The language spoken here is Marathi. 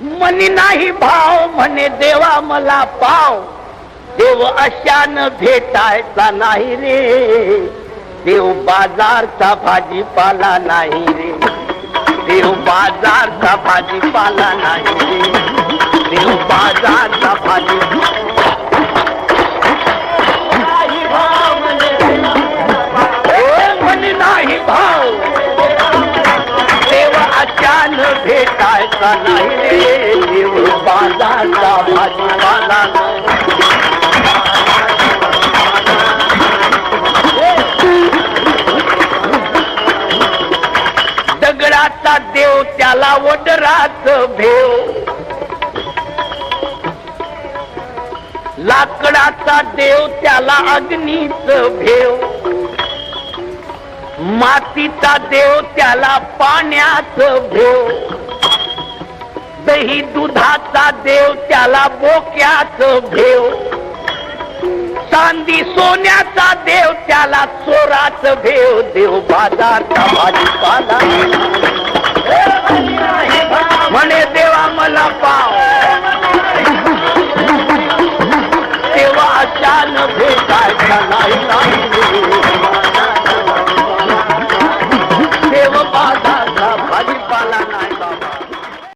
मनी नाही भाव म्हणे देवा मला पाव. देव अशान भेटायचा नाही रे. देव बाजारचा भाजीपाला नाही रे. देव बाजारचा भाजीपाला नाही रे. देव बाजारचा भाजी नाही भाव भाव. देव अचान भेटायचा नाही दगडाचा देव त्याला वडराच भेव. लाकडाचा देव त्याला अग्नीच भेव. मातीचा देव त्याला पाण्याच भेव. दही दुधाचा देव त्याला बोक्याच भेव. चांदी सोन्याचा देव त्याला चोराच भेव. देव बाजारचा भाजीपाला म्हणे देवा मला पाव. तेव्हा अचानक भेटायचा नाही नाही